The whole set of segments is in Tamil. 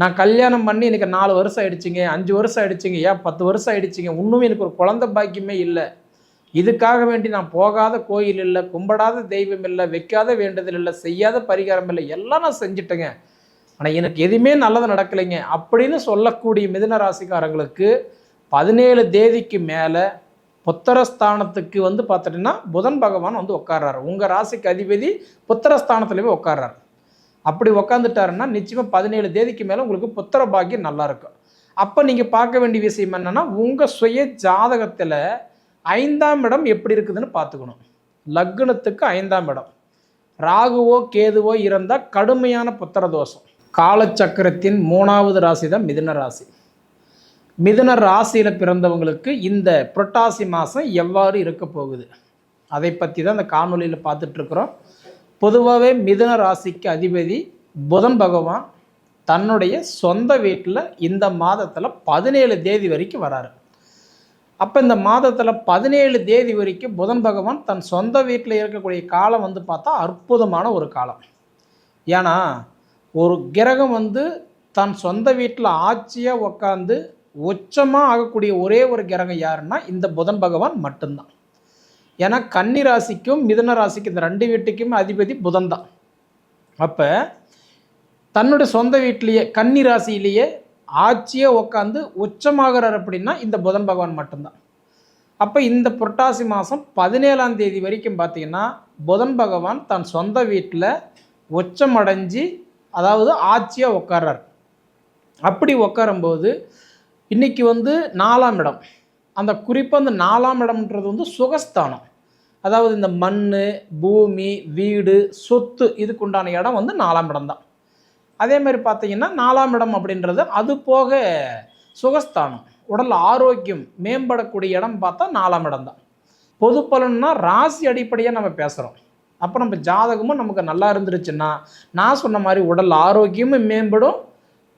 நான் கல்யாணம் பண்ணி எனக்கு நாலு வருஷம் ஆயிடுச்சுங்க அஞ்சு வருஷம் ஆயிடுச்சுங்க ஏன் பத்து வருஷம் ஆயிடுச்சுங்க? இன்னும் எனக்கு ஒரு குழந்தை பாக்கியமே இல்லை. இதுக்காக வேண்டி நான் போகாத கோயில் இல்லை கும்பிடாத தெய்வம் இல்லை வைக்காத வேண்டுதல் இல்லை செய்யாத பரிகாரம் இல்லை எல்லாம் நான் செஞ்சுட்டேங்க. ஆனால் எனக்கு எதுவுமே நல்லது நடக்கலைங்க. அப்படின்னு சொல்லக்கூடிய மிதுன ராசிக்காரங்களுக்கு பதினேழு தேதிக்கு மேலே புத்திரஸ்தானத்துக்கு வந்து பார்த்துட்டிங்கன்னா புதன் பகவான் வந்து உட்கார்றாரு. உங்கள் ராசிக்கு அதிபதி புத்திரஸ்தானத்துல உட்கார்றாரு. அப்படி உக்காந்துட்டாருன்னா நிச்சயமாக பதினேழு தேதிக்கு மேலே உங்களுக்கு புத்திர பாக்கியம் நல்லாயிருக்கும் அப்போ நீங்கள் பார்க்க வேண்டிய விஷயம் என்னென்னா உங்கள் சுய ஜாதகத்தில் ஐந்தாம் இடம் எப்படி இருக்குதுன்னு பார்த்துக்கணும். லக்னத்துக்கு ஐந்தாம் இடம். ராகுவோ கேதுவோ இருந்தால் கடுமையான புத்திர தோஷம். காலச்சக்கரத்தின் மூணாவது ராசி தான் மிதுன ராசி. மிதுன ராசியில் பிறந்தவங்களுக்கு இந்த புரட்டாசி மாதம் எவ்வாறு இருக்க போகுது? அதை பற்றி தான் இந்த காணொலியில் பார்த்துட்ருக்குறோம் பொதுவாகவே மிதுன ராசிக்கு அதிபதி புதன் பகவான் தன்னுடைய சொந்த வீட்டில் இந்த மாதத்தில் பதினேழு தேதி வரைக்கும் வராரு. அப்போ இந்த மாதத்தில் பதினேழு தேதி வரைக்கும் புதன் பகவான் தன் சொந்த வீட்டில் இருக்கக்கூடிய காலம் வந்து பார்த்தா அற்புதமான ஒரு காலம். ஏன்னா ஒரு கிரகம் வந்து தன் சொந்த வீட்டில் ஆட்சியாக உக்காந்து உச்சமாக ஆகக்கூடிய ஒரே ஒரு கிரகம் யாருன்னா இந்த புதன் பகவான் மட்டும்தான். ஏன்னா கன்னி ராசிக்கும் மிதன ராசிக்கும் இந்த ரெண்டு வீட்டுக்கும் அதிபதி புதன் தான். அப்போ தன்னுடைய சொந்த வீட்டிலேயே கன்னி ராசியிலேயே ஆட்சியே உக்காந்து உச்சமாகிறார் அப்படின்னா இந்த புதன் பகவான் மட்டும்தான். அப்போ இந்த புரட்டாசி மாதம் பதினேழாம் தேதி வரைக்கும் பார்த்தீங்கன்னா புதன் பகவான் தன் சொந்த வீட்டில் உச்சமடைஞ்சு அதாவது ஆட்சியாக உட்கார்றார் அப்படி உட்காரும்போது இன்னைக்கு வந்து நாலாம் இடம். அந்த குறிப்பாக அந்த நாலாம் இடம்ன்றது வந்து சுகஸ்தானம். அதாவது இந்த மண் பூமி வீடு சொத்து இதுக்குண்டான இடம் வந்து நாலாம் இடம் தான் அதே மாதிரி பார்த்தீங்கன்னா நாலாம் இடம் அப்படின்றது அது போக சுகஸ்தானம். உடல் ஆரோக்கியம் மேம்படக்கூடிய இடம் பார்த்தா நாலாம் இடம் தான் பொது பலன்னா ராசி அடிப்படையாக நம்ம பேசுகிறோம் அப்போ நம்ம ஜாதகமும் நமக்கு நல்லா இருந்துருச்சுன்னா நான் சொன்ன மாதிரி உடல் ஆரோக்கியமும் மேம்படும்.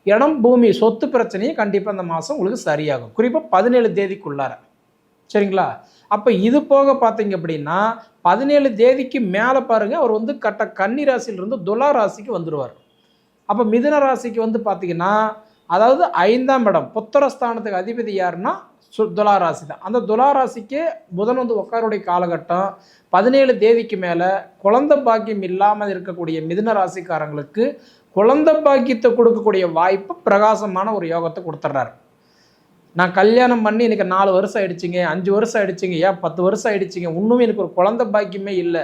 இடம் பூமி சொத்து பிரச்சனையும் கண்டிப்பாக அந்த மாதம் உங்களுக்கு சரியாகும். குறிப்பாக பதினேழு தேதிக்குள்ளார. சரிங்களா? அப்போ இது போக பார்த்தீங்க அப்படின்னா பதினேழு தேதிக்கு மேலே பாருங்கள் அவர் வந்து கட்ட கன்னி ராசியிலிருந்து துலா ராசிக்கு வந்துடுவார் அப்போ மிதுன ராசிக்கு வந்து பார்த்தீங்கன்னா அதாவது ஐந்தாம் இடம் புத்திரஸ்தானத்துக்கு அதிபதி யாருன்னா சு துலா ராசி தான். அந்த துலா ராசிக்கு புதன் வந்து உட்காருடைய காலகட்டம் பதினேழு தேதிக்கு மேலே குழந்தை பாக்கியம் இல்லாமல் இருக்கக்கூடிய மிதுன ராசிக்காரங்களுக்கு குழந்தை பாக்கியத்தை கொடுக்கக்கூடிய வாய்ப்பு பிரகாசமான ஒரு யோகத்தை கொடுத்துட்றாரு நான் கல்யாணம் பண்ணி எனக்கு நாலு வருஷம் ஆயிடுச்சுங்க அஞ்சு வருஷம் ஆயிடுச்சுங்க ஏன் பத்து வருஷம் ஆயிடுச்சுங்க? இன்னும் எனக்கு ஒரு குழந்தை பாக்கியமே இல்லை.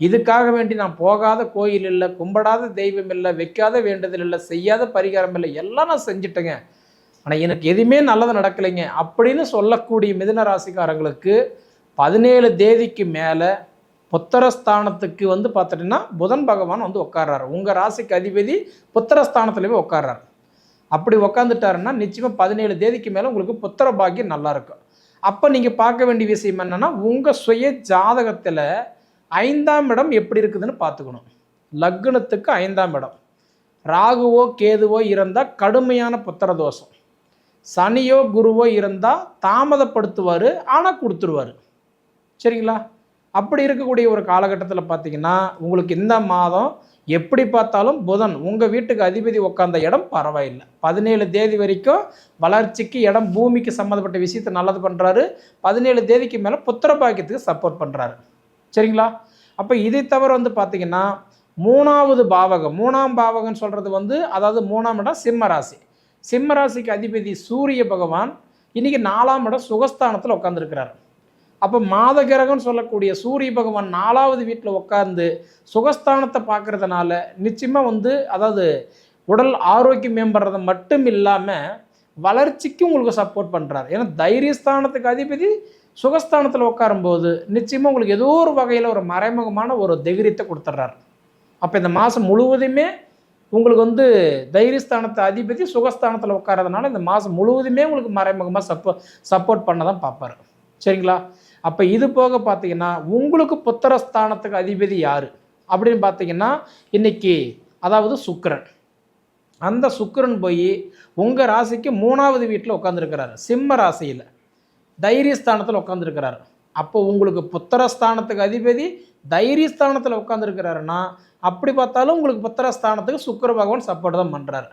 இதுக்காக வேண்டி நான் போகாத கோயில் இல்லை கும்பிடாத தெய்வம் இல்லை வைக்காத வேண்டுதல் இல்லை செய்யாத பரிகாரம் இல்லை எல்லாம் நான் செஞ்சுட்டேங்க. ஆனால் எனக்கு எதுவுமே நல்லது நடக்கலைங்க. அப்படின்னு சொல்லக்கூடிய மிதுன ராசிக்காரங்களுக்கு பதினேழு தேதிக்கு மேலே புத்திரஸ்தானத்துக்கு வந்து பார்த்துட்டிங்கன்னா புதன் பகவான் வந்து உட்கார்றாரு. உங்கள் ராசிக்கு அதிபதி புத்திரஸ்தானத்துல போய் உட்கார்றாரு. அப்படி உக்காந்துட்டாருன்னா நிச்சயமாக பதினேழு தேதிக்கு மேலே உங்களுக்கு புத்திர பாக்கியம் நல்லாயிருக்கும் அப்போ நீங்கள் பார்க்க வேண்டிய விஷயம் என்னென்னா உங்கள் சுய ஜாதகத்தில் ஐந்தாம் இடம் எப்படி இருக்குதுன்னு பார்த்துக்கணும். லக்னத்துக்கு ஐந்தாம் இடம். ராகுவோ கேதுவோ இருந்தால் கடுமையான புத்திர தோஷம். சனியோ குருவோ இருந்தால் தாமதப்படுத்துவார் ஆனால் கொடுத்துருவார். சரிங்களா? அப்படி இருக்கக்கூடிய ஒரு காலகட்டத்தில் பார்த்தீங்கன்னா உங்களுக்கு இந்த மாதம் எப்படி பார்த்தாலும் புதன் உங்கள் வீட்டுக்கு அதிபதி உட்காந்த இடம் பரவாயில்லை. பதினேழு தேதி வரைக்கும் வளர்ச்சிக்கு இடம் பூமிக்கு சம்மந்தப்பட்ட விஷயத்தை நல்லது பண்ணுறாரு பதினேழு தேதிக்கு மேலே புத்திர பாக்கியத்துக்கு சப்போர்ட் பண்ணுறாரு சரிங்களா? அப்போ இதை தவிர வந்து பார்த்தீங்கன்னா மூணாவது பாவகம் மூணாம் பாவகம்னு சொல்கிறது வந்து அதாவது மூணாம் இடம் சிம்ம ராசி. சிம்ம ராசிக்கு அதிபதி சூரிய பகவான் இன்றைக்கி நாலாம் இடம் சுகஸ்தானத்தில் உட்காந்துருக்கிறார் அப்போ மாத கிரகம்னு சொல்லக்கூடிய சூரிய பகவான் நாலாவது வீட்டில் உட்கார்ந்து சுகஸ்தானத்தை பார்க்கறதுனால நிச்சயமாக வந்து அதாவது உடல் ஆரோக்கியம் மேம்படுறது மட்டும் இல்லாமல் வளர்ச்சிக்கும் உங்களுக்கு சப்போர்ட் பண்ணுறாரு ஏன்னா தைரியஸ்தானத்துக்கு அதிபதி சுகஸ்தானத்தில் உட்காரும்போது நிச்சயமாக உங்களுக்கு ஏதோ ஒரு வகையில் ஒரு மறைமுகமான ஒரு தைரியத்தை கொடுத்துட்றாரு அப்போ இந்த மாதம் முழுவதுமே உங்களுக்கு வந்து தைரியஸ்தானத்தை அதிபதி சுகஸ்தானத்தில் உட்காரதுனால இந்த மாதம் முழுவதுமே உங்களுக்கு மறைமுகமாக சப்போ சப்போர்ட் பண்ண தான் பார்ப்பாரு. சரிங்களா? அப்போ இது போக பார்த்தீங்கன்னா உங்களுக்கு புத்திரஸ்தானத்துக்கு அதிபதி யார்? அப்படின்னு பார்த்தீங்கன்னா இன்னைக்கு அதாவது சுக்கரன். அந்த சுக்கரன் போய் உங்கள் ராசிக்கு மூணாவது வீட்டில் உட்காந்துருக்கிறாரு சிம்ம ராசியில். தைரியஸ்தானத்தில் உட்காந்துருக்கிறாரு அப்போ உங்களுக்கு புத்திரஸ்தானத்துக்கு அதிபதி தைரியஸ்தானத்தில் உட்காந்துருக்கிறாருன்னா அப்படி பார்த்தாலும் உங்களுக்கு புத்திரஸ்தானத்துக்கு சுக்கிர பகவான் சப்போர்ட் தான் பண்ணுறாரு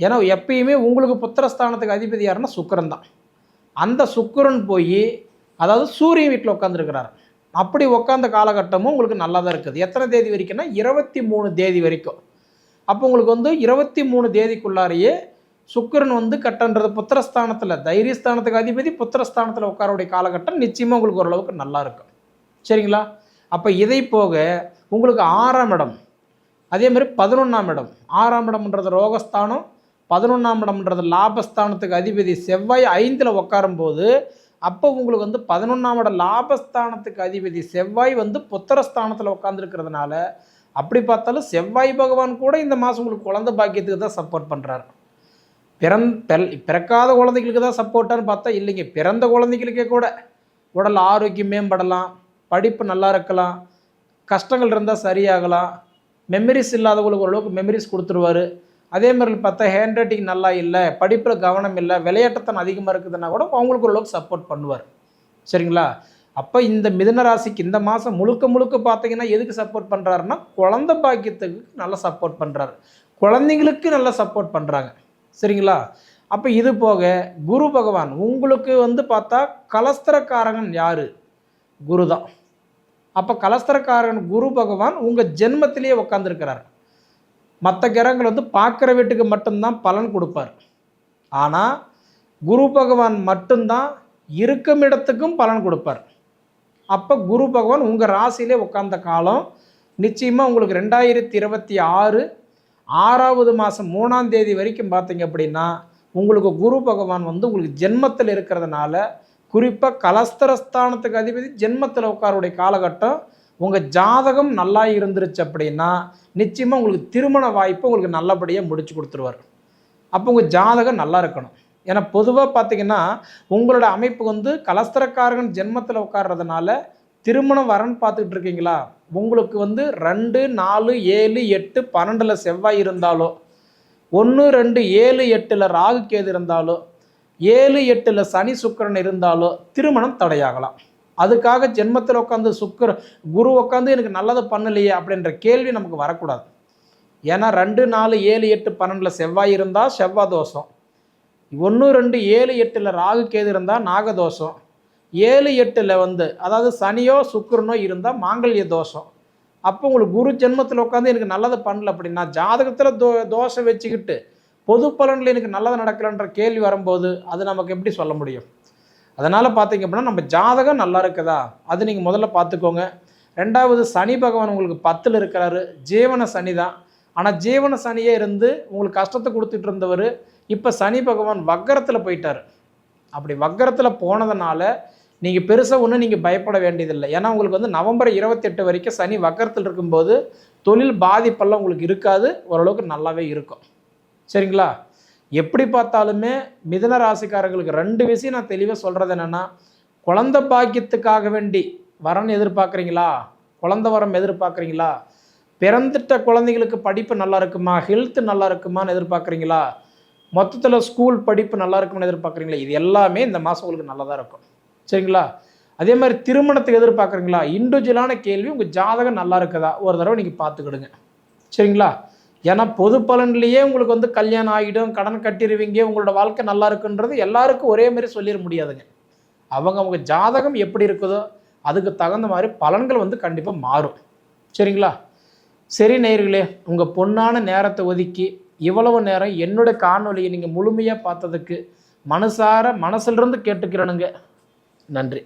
ஏன்னா எப்பயுமே உங்களுக்கு புத்திரஸ்தானத்துக்கு அதிபதி யாருன்னா சுக்கிரன் தான். அந்த சுக்கிரன் போய் அதாவது சூரியன் வீட்டில் உட்காந்துருக்கிறார் அப்படி உட்காந்த காலகட்டமும் உங்களுக்கு நல்லா தான் இருக்குது. எத்தனை தேதி வரைக்கும்னா? இருபத்தி மூணு தேதி வரைக்கும். அப்போ உங்களுக்கு வந்து இருபத்தி மூணு தேதிக்குள்ளாரையே சுக்கிரன் வந்து கட்டன்றது புத்திரஸ்தானத்தில் தைரியஸ்தானத்துக்கு அதிபதி புத்திரஸ்தானத்தில் உட்காரக்கூடிய காலகட்டம் நிச்சயமாக உங்களுக்கு ஓரளவுக்கு நல்லா இருக்கும். சரிங்களா? அப்போ இதை போக உங்களுக்கு ஆறாம் இடம். அதே மாதிரி பதினொன்றாம் இடம். ஆறாம் இடம்ன்றது ரோகஸ்தானம் பதினொன்றாம் இடம்ன்றது லாபஸ்தானத்துக்கு அதிபதி செவ்வாய் ஐந்தில் உட்காரும்போது அப்போ உங்களுக்கு வந்து பதினொன்றாவோட லாபஸ்தானத்துக்கு அதிபதி செவ்வாய் வந்து புத்திரஸ்தானத்தில் உட்காந்துருக்கிறதுனால அப்படி பார்த்தாலும் செவ்வாய் பகவான் கூட இந்த மாதம் உங்களுக்கு குழந்தை பாக்கியத்துக்கு தான் சப்போர்ட் பண்ணுறாரு பிறந் பெல் பிறக்காத குழந்தைகளுக்கு தான் சப்போர்ட்டான்னு பார்த்தா இல்லைங்க. பிறந்த குழந்தைகளுக்கே கூட உடல் ஆரோக்கியம் மேம்படலாம் படிப்பு நல்லா இருக்கலாம் கஷ்டங்கள் இருந்தால் சரியாகலாம் மெமரிஸ் இல்லாதவங்களுக்கு ஓரளவுக்கு மெமரிஸ் கொடுத்துருவாரு. அதே மாதிரி பார்த்தா ஹேண்ட் ரைட்டிங் நல்லா இல்லை படிப்பில் கவனம் இல்லை விளையாட்டுத்தனம் அதிகமாக இருக்குதுன்னா கூட அவங்களுக்கு ஓரளவுக்கு சப்போர்ட் பண்ணுவார். சரிங்களா? அப்போ இந்த மிதனராசிக்கு இந்த மாதம் முழுக்க முழுக்க பார்த்தீங்கன்னா எதுக்கு சப்போர்ட் பண்ணுறாருன்னா குழந்தை பாக்கியத்துக்கு நல்லா சப்போர்ட் பண்ணுறாரு குழந்தைங்களுக்கு நல்லா சப்போர்ட் பண்ணுறாங்க சரிங்களா? அப்போ இது போக குரு பகவான் உங்களுக்கு வந்து பார்த்தா கலஸ்தரக்காரகன் யார்? குரு தான். அப்போ கலஸ்தரக்காரன் குரு பகவான் உங்கள் ஜென்மத்திலேயே உட்காந்துருக்கிறார் மற்ற கிரகங்கள் வந்து பார்க்குற வீட்டுக்கு மட்டும்தான் பலன் கொடுப்பார். ஆனால் குரு பகவான் மட்டும்தான் இருக்கும் இடத்துக்கும் பலன் கொடுப்பார். அப்போ குரு பகவான் உங்கள் ராசியிலே உட்கார்ந்த காலம் நிச்சயமாக உங்களுக்கு ரெண்டாயிரத்தி இருபத்தி ஆறு ஆறாவது மாதம் மூணாம் தேதி வரைக்கும் பார்த்தீங்க அப்படின்னா உங்களுக்கு குரு பகவான் வந்து உங்களுக்கு ஜென்மத்தில் இருக்கிறதுனால குறிப்பாக கலஸ்தரஸ்தானத்துக்கு அதிபதி ஜென்மத்தில் உட்காருடைய காலகட்டம் உங்கள் ஜாதகம் நல்லா இருந்துருச்சு அப்படின்னா நிச்சயமாக உங்களுக்கு திருமண வாய்ப்பு உங்களுக்கு நல்லபடியாக முடிச்சு கொடுத்துருவார். அப்போ உங்கள் ஜாதகம் நல்லா இருக்கணும். ஏன்னா பொதுவாக பார்த்தீங்கன்னா உங்களோட அமைப்பு வந்து கலஸ்தரக்காரகன் ஜென்மத்தில் உட்கார்றதுனால திருமணம் வரன்னு பார்த்துக்கிட்டு இருக்கீங்களா? உங்களுக்கு வந்து ரெண்டு நாலு ஏழு எட்டு பன்னெண்டில் செவ்வாய் இருந்தாலோ ஒன்று ரெண்டு ஏழு எட்டில் ராகு கேது இருந்தாலோ ஏழு எட்டில் சனி சுக்கிரன் இருந்தாலோ திருமணம் தடையாகலாம். அதுக்காக ஜென்மத்தில் உட்காந்து சுக்கர குரு உட்காந்து எனக்கு நல்லதை பண்ணலையே அப்படின்ற கேள்வி நமக்கு வரக்கூடாது. ஏன்னா ரெண்டு நாலு ஏழு எட்டு பன்னெண்டில் செவ்வாய் இருந்தால் செவ்வாய் தோஷம். ஒன்று ரெண்டு ஏழு எட்டில் ராகு கேது இருந்தால் நாகதோஷம் ஏழு எட்டில் வந்து அதாவது சனியோ சுக்கிரனோ இருந்தால் மாங்கல்ய தோஷம். அப்போ உங்களுக்கு குரு ஜென்மத்தில் உட்காந்து எனக்கு நல்லதை பண்ணல அப்படின்னா ஜாதகத்தில் தோ தோஷம் வச்சுக்கிட்டு பொது பலனில் எனக்கு நல்லது நடக்கலைன்ற கேள்வி வரும்போது அது நமக்கு எப்படி சொல்ல முடியும்? அதனால் பார்த்தீங்க அப்படின்னா நம்ம ஜாதகம் நல்லா இருக்குதா? அது நீங்கள் முதல்ல பார்த்துக்கோங்க. ரெண்டாவது சனி பகவான் உங்களுக்கு பத்தில் இருக்கிறாரு. ஜீவன சனி தான். ஆனால் ஜீவன சனியே இருந்து உங்களுக்கு கஷ்டத்தை கொடுத்துட்டு இருந்தவர் இப்போ சனி பகவான் வக்கரத்தில் போயிட்டார். அப்படி வக்கரத்தில் போனதுனால நீங்கள் பெருசாக ஒன்றும் நீங்கள் பயப்பட வேண்டியதில்லை. ஏன்னா உங்களுக்கு வந்து நவம்பர் இருபத்தெட்டு வரைக்கும் சனி வக்கரத்தில் இருக்கும்போது தொழில் பாதிப்பெல்லாம் உங்களுக்கு இருக்காது. ஓரளவுக்கு நல்லாவே இருக்கும். சரிங்களா? எப்படி பார்த்தாலுமே மிதன ராசிக்காரங்களுக்கு ரெண்டு விஷயம் நான் தெளிவாக சொல்கிறது என்னென்னா குழந்த பாக்கியத்துக்காக வேண்டி வரன் எதிர்பார்க்குறீங்களா? குழந்த வரம் எதிர்பார்க்குறீங்களா? பிறந்துட்ட குழந்தைங்களுக்கு படிப்பு நல்லா இருக்குமா? ஹெல்த் நல்லா இருக்குமான்னு எதிர்பார்க்குறீங்களா? மொத்தத்தில் ஸ்கூல் படிப்பு நல்லா இருக்கும்னு எதிர்பார்க்குறீங்களா? இது எல்லாமே இந்த மாதம் உங்களுக்கு நல்லதாக இருக்கும். சரிங்களா? அதே மாதிரி திருமணத்துக்கு எதிர்பார்க்குறீங்களா? இண்டிவிஜுவலான கேள்வி உங்கள் ஜாதகம் நல்லா இருக்குதா? ஒரு தடவை நீங்கள் பார்த்துக்கிடுங்க. சரிங்களா? ஏன்னா பொது பலன்லேயே உங்களுக்கு வந்து கல்யாணம் ஆகிடும் கடன் கட்டிடுவீங்க உங்களோட வாழ்க்கை நல்லா இருக்குன்றது எல்லாருக்கும் ஒரே மாதிரி சொல்லிட முடியாதுங்க. அவங்க அவங்க ஜாதகம் எப்படி இருக்குதோ அதுக்கு தகுந்த மாதிரி பலன்கள் வந்து கண்டிப்பாக மாறும். சரிங்களா? சரி நேயர்களே உங்கள் பொன்னான நேரத்தை ஒதுக்கி இவ்வளவு நேரம் என்னுடைய காணொலியை நீங்கள் முழுமையாக பார்த்ததுக்கு மனசார மனசிலிருந்து கேட்டுக்கிறனுங்க. நன்றி.